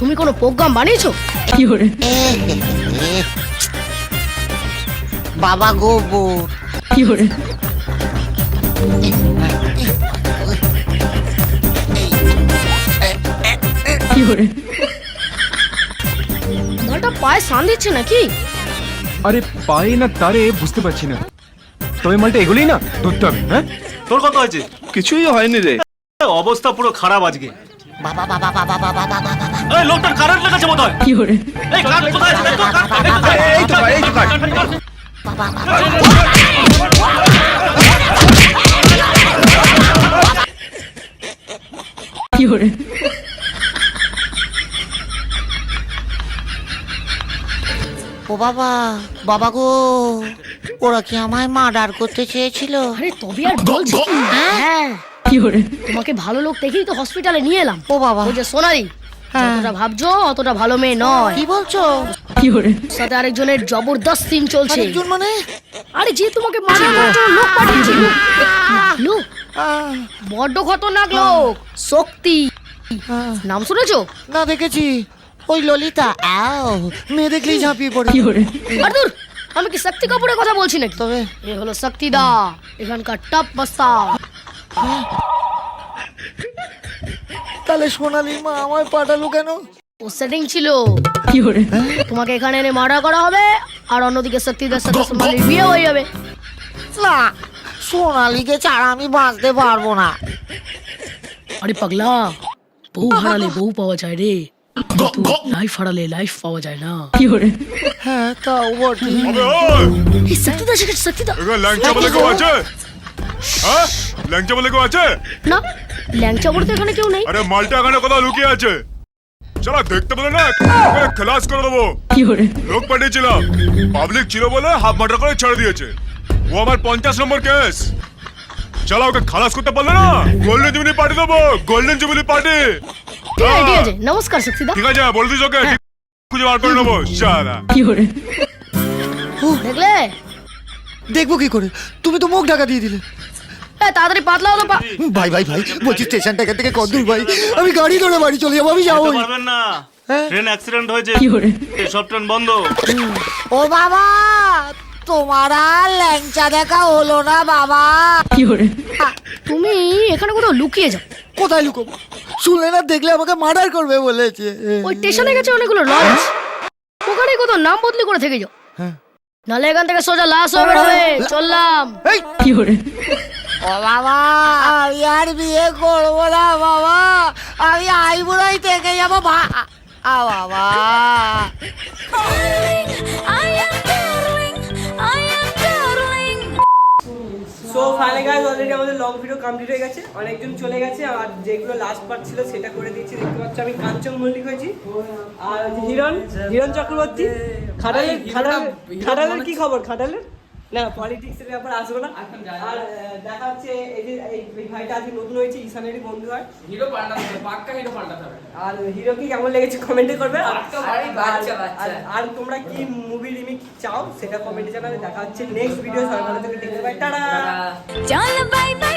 তুমি কোনো প্রোগ্রাম বানিয়েছো? বাবা গোবর মালটা পায়ে সান দিচ্ছে নাকি? আরে পায়ে না তারে বুঝতে পারছি না। তবে মালটা এগুলোই না ধরতে হবে হ্যাঁ? তোর কত হয়েছে? কিছুই হয়নি রে। অবস্থা পুরো খারাপ আজকে। বাবা বাবা বাবা বাবা বাবা বাবা এই লোকটার কারেন্ট লেগেছে বোধ এই কারেন্ট কোথায় আছে দেখতো এই তো এই তো ভাই। বাবা বাবা ও বাবা বাবা গো ওরা কি আমায় মার্ডার করতে চেয়েছিল? আরে তবে আর বলছি। হ্যাঁ। তোমাকে ভালো লোক দেখেই তো হসপিটালে নিয়ে এলাম। ও বাবা। ওই যে সোনারি হ্যাঁ। যতটা ভাবছ অতটা ভালো মেয়ে নয়। কি বলছো? সাথে আরেকজনের জবরদস্ত সিন চলছে। আরেকজন মানে? আরে যে তোমাকে মারার জন্য লোক পাঠিয়েছে। লোক বড্ড খতরনাক লোক। শক্তি। নাম শুনেছো? না দেখেছি। ওই ললিতা। আও মেয়ে দেখলেই ঝাঁপিয়ে পড়ে। আর দূর আমি কি শক্তি কাপুরের কথা বলছি নাকি? তবে। এ হলো শক্তিদা এখানকার টপ বস্তা তাহলে সোনালি মা আমায় পাঠালো কেন? ও সেটিং ছিল। তোমাকে এখানে এনে মার্ডার করা হবে আর অন্যদিকে শক্তিদার সাথে সোনালির বিয়ে হয়ে যাবে। না সোনালিকে ছাড়া আমি বাঁচতে পারব না। আরে পাগলা বউ হারালে বউ পাওয়া যায় রে। লাইফ হারালে লাইফ পাওয়া যায় না। হ্যাঁ তাও বটে। কেউ আছে? হ্যাঁ? ল্যাংচা বলে কেউ আছে? না ল্যাংচা বলতে এখানে কেউ নেই। আরে মালটা এখানে কোথাও লুকিয়ে আছে। চলো দেখতে বলে না ওকে খালাস করে দেবো। লোক পাঠিয়েছিলাম। পাবলিক ছিল বলে হাফ মার্টার করে ছেড়ে দিয়েছে। ও আমার পঞ্চাশ নম্বর কেস। চলো ওকে খালাস করতে পারলে না? গোল্ডেন জুবিলি পার্টি দেবো গোল্ডেন জুবিলি পার্টি ঠিক আছে ঠিক আছে নমস্কার শক্তিদা ঠিক আছে বলে দিস ওকে খুঁজে বার করে নেব। সারা দেখলে? দেখব কি করে? তুমি তো মুখ ঢাকা দিয়ে দিলে। এ, তাড়াতাড়ি পাতলা পা ভাই ভাই ভাই বলছি স্টেশনটা এখান থেকে কত দূর ভাই? আমি গাড়ি ধরে বাড়ি চলে যাব আমি যাব পারবেন না। হ্যাঁ? ট্রেন অ্যাক্সিডেন্ট হয়েছে। সব ট্রেন বন্ধ। ও বাবা তোমার আর ল্যাংচা দেখা হলো না বাবা। তুমি এখানে কোথাও লুকিয়ে যাও। কোথায় লুকোবো? শুনলে না দেখলে আমাকে মার্ডার করবে বলেছে। ওই স্টেশনে গেছে অনেকগুলো লঞ্চ। ওখানে কোথাও নাম বদলি করে থেকে যাও। হ্যাঁ। নাহলে এখান থেকে সোজা লাশ হয়ে বেরোবে চললাম। এই। ও বাবা আমি আর বিয়ে করব না বাবা। আমি আইবুড়াই থেকে যাব ভা আ বাবা। ফাইনালি গাইস অলরেডি আমাদের লং ভিডিও কমপ্লিট হয়ে গেছে। অনেকজন চলে গেছে আর যেগুলো লাস্ট পার্ট ছিল সেটা করে দিয়েছি। দেখতে পাচ্ছ আমি কাঞ্চন মল্লিক হয়েছি। আর হিরণ হিরণ চক্রবর্তী। খাটালের খাটালের খাটালের কি খবর? খাটালের? না পলিটিক্সের ব্যাপার আসব না। আর দেখা হচ্ছে এই যে এই ভাইটা আজকে নতুন হয়েছে ঈশানেরই বন্ধু হয় হিরো পাল্টাতে হবে পাক্কা হিরো পাল্টাতে হবে। আর হিরো কি কেমন লেগেছে কমেন্টে করবে? আর- পাক্কা ভাই, বাচ্চা, আর- বাচ্চা। আর- আর তোমরা কি মুভি রিমিক চাও? সেটা কমেন্টে জানাবে। দেখা হচ্ছে নেক্সট ভিডিও সবাই ভালো থেকে দেখতে পাই টাটা। টাটা। চল বাই বাই